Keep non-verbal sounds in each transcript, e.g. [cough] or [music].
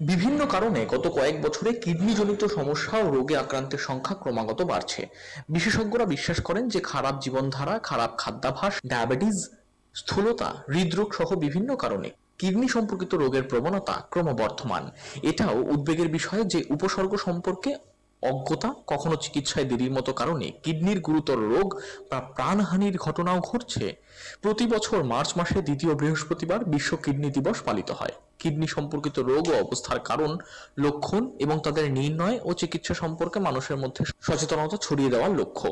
বিভিন্ন কারণে গত কয়েক বছরে কিডনিজনিত সমস্যা ও রোগে আক্রান্তের সংখ্যা ক্রমাগত বাড়ছে। বিশেষজ্ঞরা বিশ্বাস করেন যে খারাপ জীবনধারা, খারাপ খাদ্যাভাস ডায়াবেটিস, স্থূলতা হৃদরোগ সহ বিভিন্ন কারণে কিডনি সম্পর্কিত রোগের প্রবণতা ক্রমবর্ধমান। এটাও উদ্বেগের বিষয় যে উপসর্গ সম্পর্কে অজ্ঞতা, কখনো চিকিৎসায় দেরির মতো কারণে কিডনির গুরুতর রোগ বা প্রাণহানির ঘটনাও ঘটছে। প্রতি বছর মার্চ মাসে দ্বিতীয় বৃহস্পতিবার বিশ্ব কিডনি দিবস পালিত হয়। কিডনি সম্পর্কিত রোগ ও অবস্থার কারণ, লক্ষণ এবং তাদের নির্ণয় ও চিকিৎসা সম্পর্কে মানুষের মধ্যে সচেতনতা ছড়িয়ে দেওয়ার লক্ষ্য।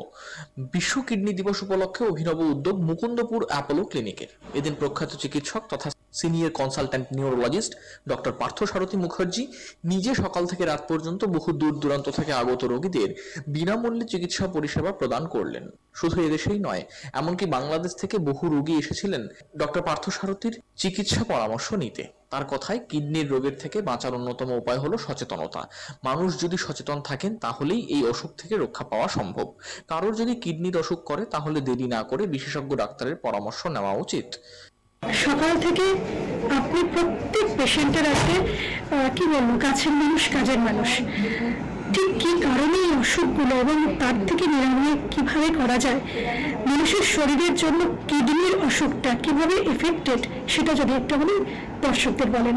বিশ্ব কিডনি দিবস উপলক্ষে অভিনব উদ্যোগ মুকুন্দপুর অ্যাপোলো ক্লিনিকের। এদিন প্রখ্যাত চিকিৎসক তথা senior consultant neurologist doctor Partha Sarathi Mukherjee নিজে সকাল থেকে রাত পর্যন্ত বহু দূর দূরান্ত থেকে আগত রোগীদের বিনামূল্যে চিকিৎসা পরিষেবা প্রদান করলেন। শুধু এদেশেই নয়, এমনকি বাংলাদেশ থেকে বহু রোগী এসেছিলেন ডক্টর পার্থ সারথীর চিকিৎসা পরামর্শ নিতে। তার কথায় কিডনির রোগের থেকে বাঁচার অন্যতম উপায় হলো সচেতনতা। মানুষ যদি সচেতন থাকেন, তাহলেই এই অসুখ থেকে রক্ষা পাওয়া সম্ভব। কারোর যদি কিডনির অসুখ করে, তাহলে দেরি না করে বিশেষজ্ঞ ডাক্তারের পরামর্শ নেওয়া উচিত। সকাল থেকে আপনি প্রত্যেক পেশেন্টের আজকে কি বলব, কাছের মানুষ, কাজের মানুষ। ঠিক কি কারণে এই অসুখগুলো এবং তার থেকে নিরাময় কীভাবে করা যায়? মানুষের শরীরের জন্য কিডনির অসুখটা কীভাবে এফেক্টেড সেটা যদি একটু বলি দর্শকদের বলেন।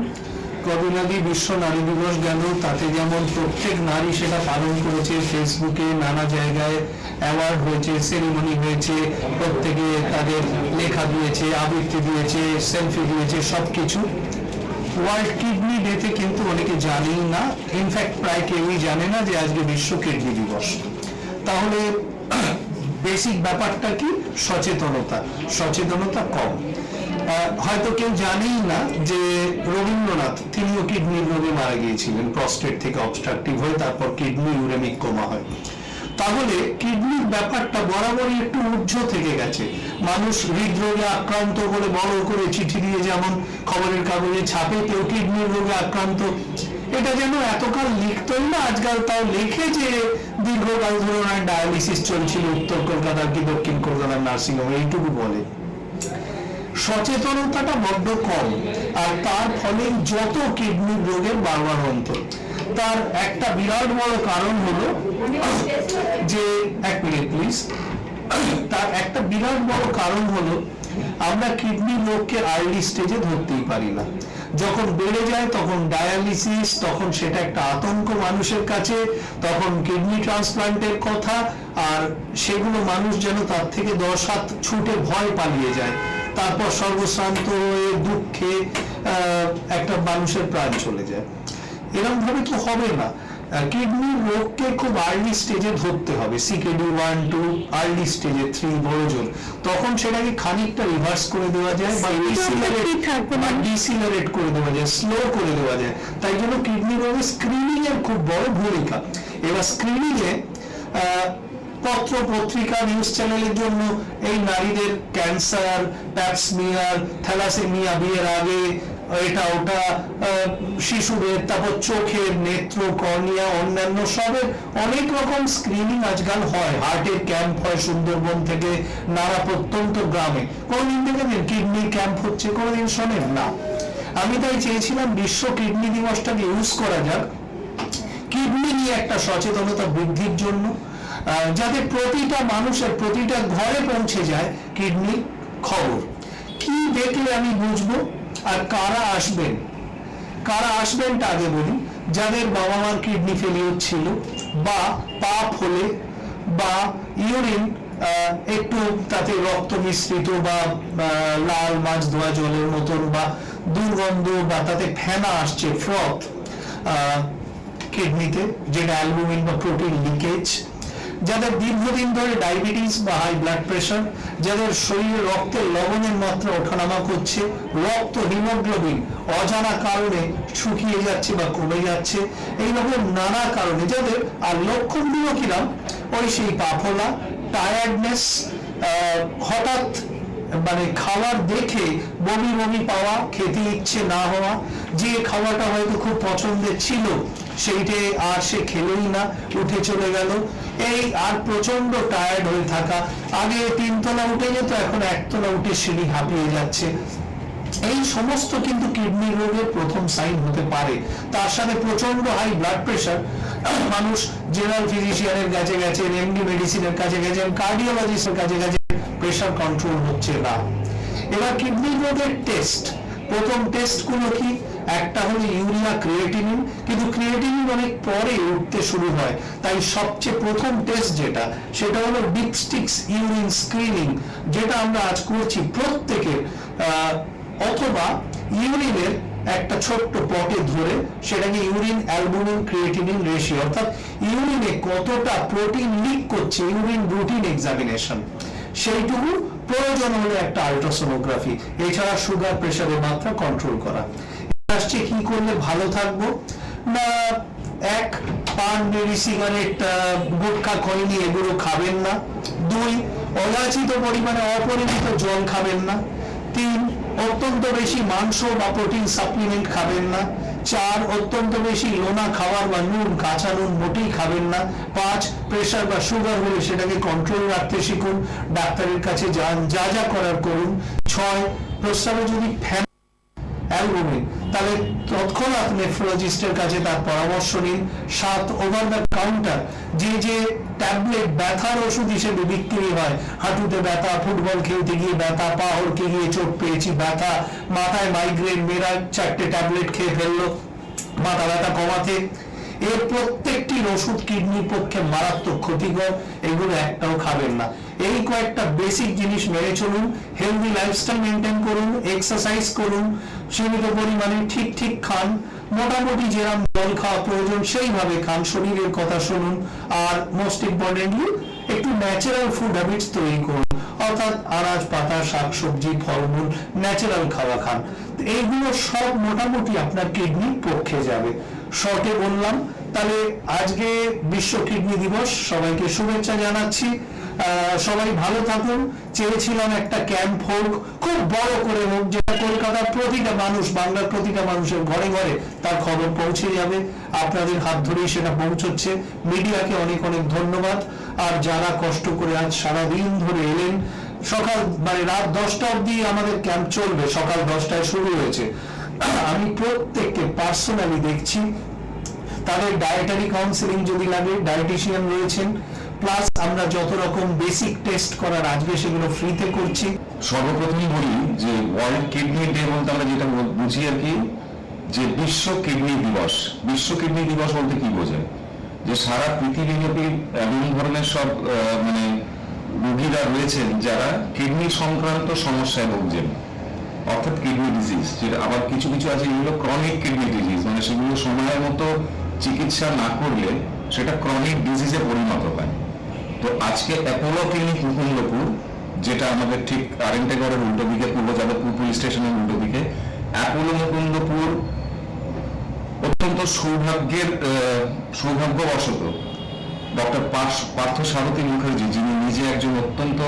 কদিন বিশ্ব নারী দিবস গেল, তাতে যেমন প্রত্যেক নারী সেটা পালন করেছে, ফেসবুকে নানা জায়গায় অ্যাওয়ার্ড হয়েছে, সেরিমনি হয়েছে, প্রত্যেকে তাদের লেখা দিয়েছে, আবৃত্তি দিয়েছে, সেলফি দিয়েছে, সবকিছু। ওয়ার্ল্ড কিডনি ডেতে কিন্তু অনেকে জানেই না, ইনফ্যাক্ট প্রায় কেউই জানে না যে আজকে বিশ্ব কিডনি দিবস। তাহলে [clears throat] বেসিক ব্যাপারটা কি? সচেতনতা। সচেতনতা কম। হয়তো কেউ জানেই না যে রবীন্দ্রনাথ, তিনিও কিডনির রোগে মারা গিয়েছিলেন প্রস্টেট থেকে অবস্ট্রাকটিভ হয়ে তারপর কিডনি ইউরেমিক কোমা হয়। তাহলে কিডনির ব্যাপারটা বরাবরই একটু ঊর্ধ্ব থেকে গেছে। মানুষ হৃদরোগে আক্রান্ত বলে বড় করে চিঠি দিয়ে যেমন খবরের কাগজে ছাপে, কেউ কিডনির রোগে আক্রান্ত। এটা যেন এতকাল লিখতই না, আজকাল তাও লেখে যে দীর্ঘকাল ধরে ডায়ালিসিস চলছিল উত্তর কলকাতার কি দক্ষিণ কলকাতার নার্সিংহোম, এইটুকু বলে। সচেতনতাটা বড্ড কম, আর তার ফলে যত কিডনি রোগের বারবার অন্তর তার একটা বিরাট বড় কারণ হলো, যে, এক মিনিট প্লিজ তার একটা বিরাট বড় কারণ হলো, আমরা কিডনি রোগকে আর্লি স্টেজে ধরতেই পারি না। যখন বেড়ে যায় তখন ডায়ালিসিস তখন সেটা একটা আতঙ্ক মানুষের কাছে, তখন কিডনি ট্রান্সপ্লান্টের কথা, আর সেগুলো মানুষ যেন তার থেকে দশ হাত ছুটে ভয় পালিয়ে যায়। তারপর সর্বশ্রান্ত হয়ে দুঃখে একটা মানুষের প্রাণ চলে যায়। এরকম ভাবে তো হবে না। কিডনি রোগকে খুব আর্লি স্টেজে ধরতে হবে। সিকেডি ওয়ান টু আর্লি স্টেজে থ্রি বড় জোর তখন সেটাকে খানিকটা রিভার্স করে দেওয়া যায় বা ডিসিলারেট করে দেওয়া যায় স্লো করে দেওয়া যায়। তাই জন্য কিডনি রোগে স্ক্রিনিং এর খুব বড় ভূমিকা। এবার স্ক্রিনিং এ আহ, পত্র পত্রিকা নিউজ চ্যানেলের জন্য এই নারীদের ক্যান্সার প্যাপসমিয়ার থ্যালাসেমিয়া বিয়ের আগে, এটা, ওটা শিশুদের, তারপর চোখের, নেত্র, কর্নিয়া, অন্যান্য সবের অনেক রকম স্ক্রিনিং আজকাল হয়। হার্টের ক্যাম্প হয় সুন্দরবন থেকে নানা প্রত্যন্ত গ্রামে। কোনদিন দেখেছেন? কিডনি ক্যাম্প হচ্ছে, কোনোদিন শোনেন? না। আমি তাই চেয়েছিলাম বিশ্ব কিডনি দিবসটাকে ইউজ করা যাক। কিডনি নিয়ে একটা সচেতনতা বৃদ্ধির জন্য। যাতে প্রতিটা মানুষের প্রতিটা ঘরে পৌঁছে যায় কিডনি খবর। কি দেখলে আমি বুঝব আর কারা আসবেন? কারা আসবেন তা আগে বলি। যাদের বাবা মার কিডনি ফেলিওর ছিল বা পাপ হলে বা ইউরিন একটু তাতে রক্ত মিশ্রিত বা লাল মাছ ধোয়া জলের মতন বা দুর্গন্ধ বা তাতে ফেনা আসছে ফ্রথ কিডনিতে, যেটা অ্যালবুমিন বা প্রোটিন লিকেজ যাদের দীর্ঘদিন ধরে ডায়াবেটিস বা হাই ব্লাড প্রেশার যাদের শরীরে রক্তের লবণের মাত্রা ওঠানামা করছে, রক্ত হিমোগ্লোবিন অজানা কারণে শুকিয়ে যাচ্ছে বা কমে যাচ্ছে, এইরকম নানা কারণে যাদের, আর লক্ষণগুলো কিরাম? ওই সেই পাফলা টায়ার্ডনেস হঠাৎ মানে খাবার দেখে বমি বমি পাওয়া, খেতে ইচ্ছে না হওয়া, যে খাওয়াটা হয়তো খুব পছন্দের ছিল সেইটে আর সে খেলোই না, উঠে চলে গেল। এই আর প্রচণ্ড টায়ার্ড হয়ে থাকা। আগে তিনতলা উঠে যেত, এখন একতলা উঠে সিঁড়ি হাঁপিয়ে যাচ্ছে। এই সমস্ত কিন্তু কিডনি রোগের প্রথম সাইন হতে পারে। তার সাথে প্রচণ্ড হাই ব্লাড প্রেশার মানুষ জেনারেল ফিজিশিয়ানের কাছে গেছেন এমডি মেডিসিনের কাছে গেছেন কার্ডিওলজিস্টের কাছে গেছেন প্রেশার কন্ট্রোল হচ্ছে না। এবার কিডনি রোগের টেস্ট প্রথম টেস্টগুলো কি? একটা হলো ইউরিয়া ক্রিয়েটিনিন, কিন্তু ক্রিয়েটিনিন অনেক পরে উঠতে শুরু হয়। তাই সবচেয়ে প্রথম টেস্ট যেটা, সেটা হলো ডিপস্টিক্স ইউরিন স্ক্রিনিং যেটা আমরা আজ করছি প্রত্যেকের অথবা ইউরিনের একটা ছোট্ট পটে ধরে সেটাকে ইউরিন অ্যালবুমিন ক্রিয়েটিনিন রেশিও অর্থাৎ ইউরিনে কতটা প্রোটিন লিক করছে, ইউরিন রুটিন এক্সামিনেশন সেইটুকু প্রয়োজন হলে একটা আল্ট্রাসোনোগ্রাফি এছাড়া সুগার প্রেশারের মাত্রা কন্ট্রোল করা। আসছে, কি করলে ভালো থাকব? না, এক, পান বিড়ি সিগারেট গুটখা খৈনি এগুলো খাবেন না। দুই, অযাচিত পরিমাণে অপরিমিত জল খাবেন না। তিন, অত্যন্ত বেশি মাংস বা প্রোটিন সাপ্লিমেন্ট খাবেন না। চার, অত্যন্ত বেশি লোনা খাবার বা নুন, কাঁচা নুন, মোটেই খাবেন না। পাঁচ প্রেশার বা সুগার হলে সেটাকে কন্ট্রোল রাখতে শিখুন। ডাক্তারের কাছে যান, যা যা করার করুন। ছয়, প্রস্রাবে যদি ফ্যান অ্যালবুমিন তাহলে তৎক্ষণাৎ নেফ্রোলজিস্টের কাছে তার পরামর্শ নিন। সাত ওভার দ্য কাউন্টার যে যে ট্যাবলেট ব্যথার ওষুধ হিসেবে বিক্রি হয়, হাঁটুতে ব্যথা, ফুটবল খেলতে গিয়ে ব্যথা পা হড়কে গিয়ে চোট পেয়েছি, ব্যথা, মাথায় মাইগ্রেন মেয়েরা চারটে ট্যাবলেট খেয়ে ফেলল, মাথা ব্যথা কমাতে। এর প্রত্যেকটির ওষুধ কিডনির পক্ষে মারাত্মক ক্ষতিকর, এগুলো একটাও খাবেন না। এই কয়েকটা বেসিক জিনিস মেনে চলুন হেলদি লাইফস্টাইল মেনটেন করুন এক্সারসাইজ করুন, সীমিত পরিমাণে ঠিক ঠিক খান, মোটামুটি যেরকম জল খাওয়া প্রয়োজন সেইভাবে খান, শরীরের কথা শুনুন, আর মোস্ট ইম্পর্টেন্টলি একটু ন্যাচারাল ফুড হ্যাবিটস তৈরি করুন, অর্থাৎ আনাজ, পাতা শাকসবজি ফলমূল ন্যাচারাল খাওয়া খান। এইগুলো সব মোটামুটি আপনার কিডনির পক্ষে যাবে। শর্টে বললাম। তাহলে আজকে বিশ্ব কিডনি দিবস, সবাইকে শুভেচ্ছা জানাচ্ছি। সবাই ভালো থাকুন। চেয়েছিলাম একটা ক্যাম্প হোক, খুব বড় করে হোক, যেটা কলকাতার প্রতিটা মানুষ, বাংলার প্রতিটা মানুষের ঘরে ঘরে তার খবর পৌঁছে যাবে। আপনাদের হাত ধরেই সেটা পৌঁছচ্ছে। মিডিয়াকে অনেক অনেক ধন্যবাদ। আর যারা কষ্ট করে আজ সারাদিন ধরে এলেন, সকাল মানে রাত দশটা অবধি আমাদের ক্যাম্প চলবে। সকাল দশটায় শুরু হয়েছে। আমি প্রত্যেককে পার্সোনালি দেখছি। তাদের ডায়েটারি কাউন্সিলিং যদি লাগে ডায়েটিশিয়ান রয়েছেন প্লাস আমরা যত রকম বেসিক টেস্ট করার আজকে সেগুলো ফ্রিতে করছি। সর্বপ্রথম বলি যে ওয়ার্ল্ড কিডনি ডে বলতে আমরা যেটা বুঝি আর কি, যে বিশ্ব কিডনি দিবস। বিশ্ব কিডনি দিবস বলতে কি বোঝায়? যে সারা পৃথিবীব্যাপী এমন ধরনের সব মানে রুগীরা রয়েছেন যারা কিডনি সংক্রান্ত সমস্যায় ভুগছেন। অর্থাৎ কিডনি ডিজিজ যেটা আবার কিছু কিছু আছে এগুলো ক্রনিক কিডনি ডিজিজ মানে সেগুলো সময়ের মতো চিকিৎসা না করলে সেটা ক্রনিক ডিজিজে পরিণত হয় তো আজকে অ্যাপোলো ক্লিনিক মুকুন্দপুর যেটা আমাদের ঠিক আরেন্টেগড়ের উল্টো দিকে, পূর্ব যাদবপুর পুলিশ স্টেশনের উল্টো দিকে অ্যাপোলো মুকুন্দপুর অত্যন্ত সৌভাগ্যের সৌভাগ্যবশত ডক্টর পার্থ সারথী মুখার্জি, যিনি নিজে একজন অত্যন্ত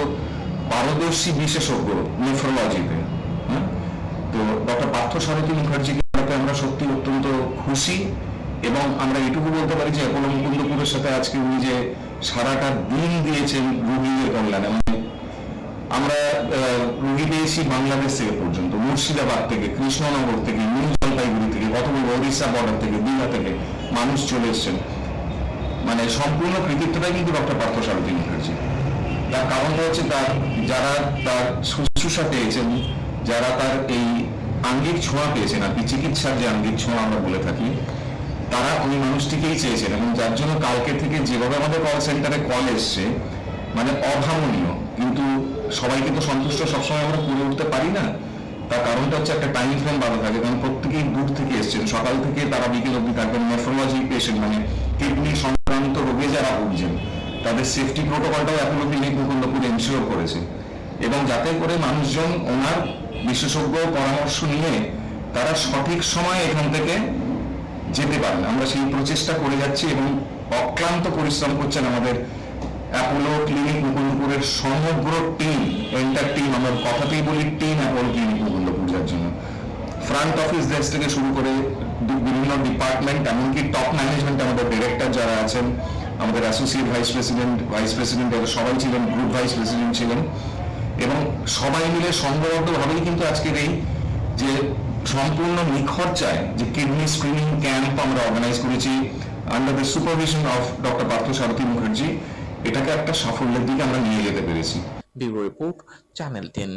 পারদর্শী বিশেষজ্ঞ নেফ্রোলজিতে? তো ডক্টর পার্থ সারথী মুখার্জিকে আমরা সত্যি অত্যন্ত খুশি এবং আমরা এটুকু বলতে পারি যে সাথে আজকে উনি যে সারাটা দিন দিয়েছেন রুগীদের কল্যাণে। মানে আমরা রুগী পেয়েছি বাংলাদেশ থেকে পর্যন্ত, মুর্শিদাবাদ থেকে, কৃষ্ণনগর থেকে, নিউ জলপাইগুড়ি থেকে, কত ওড়িশা বর্ডার থেকে, দীঘা থেকে মানুষ চলে এসছেন। মানে সম্পূর্ণ কৃতিত্বটাই কিন্তু ডক্টর পার্থ সারথী মুখার্জি। তার কারণটা হচ্ছে তার, যারা তার শুশ্রূষা পেয়েছেন যারা তার এই আঙ্গিক ছোঁয়া পেয়েছেন, আর কি চিকিৎসার যে আঙ্গিক ছোঁয়া আমরা বলে থাকি, তারা ওই মানুষটিকেই চেয়েছেন এবং যার জন্য কালকে থেকে যেভাবে আমাদের কল সেন্টারে কল এসছে মানে অভাবনীয়। কিন্তু সবাইকে তো সন্তুষ্ট সবসময় আমরা করে উঠতে পারি না। তার কারণটা হচ্ছে একটা টাইম ফ্রেম বাধা থাকে, কারণ প্রত্যেকেই দূর থেকে এসছেন। সকাল থেকে তারা বিকেল অব্দি থাকবেন। নেফ্রোলজি পেশেন্ট মানে কিডনি সংক্রান্ত রোগে যারা ভুগছেন, তাদের সেফটি প্রোটোকলটাও অ্যাপোলো ক্লিনিক মুকুন্দপুর এনশিওর করেছে। এবং যাতে করে মানুষজন ওনার বিশেষজ্ঞ পরামর্শ নিয়ে তারা সঠিক সময়ে এখান থেকে যেতে পারেন আমরা সেই প্রচেষ্টা করে যাচ্ছি এবং অক্লান্ত পরিশ্রম করছেন আমাদের অ্যাপোলো ক্লিনিক মুকুন্দপুরের সমগ্র টিম এন্টার টিম আমরা কথাতেই বলি টিম অ্যাপোলো ক্লিনিক মুকুন্দপুর যার জন্য। ফ্রন্ট অফিস ডেস্ক থেকে শুরু করে বিভিন্ন ডিপার্টমেন্ট এমনকি টপ ম্যানেজমেন্ট আমাদের ডিরেক্টর যারা আছেন, আমাদের associate vice president vice president এরা সবাই ছিলেন গ্রুপ ভাইস প্রেসিডেন্ট ছিলেন। এবং সবাই মিলে সংঘবদ্ধভাবেই কিন্তু আজকের এই যে সম্পূর্ণ নিখরচায় যে কিডনি স্ক্রিনিং ক্যাম্প আমরা অর্গানাইজ করেছি under the supervision of doctor Partha Sarathi Mukherjee, এটাকে একটা সাফল্যের দিকে আমরা নিয়ে যেতে পেরেছি। Bureau report, channel ten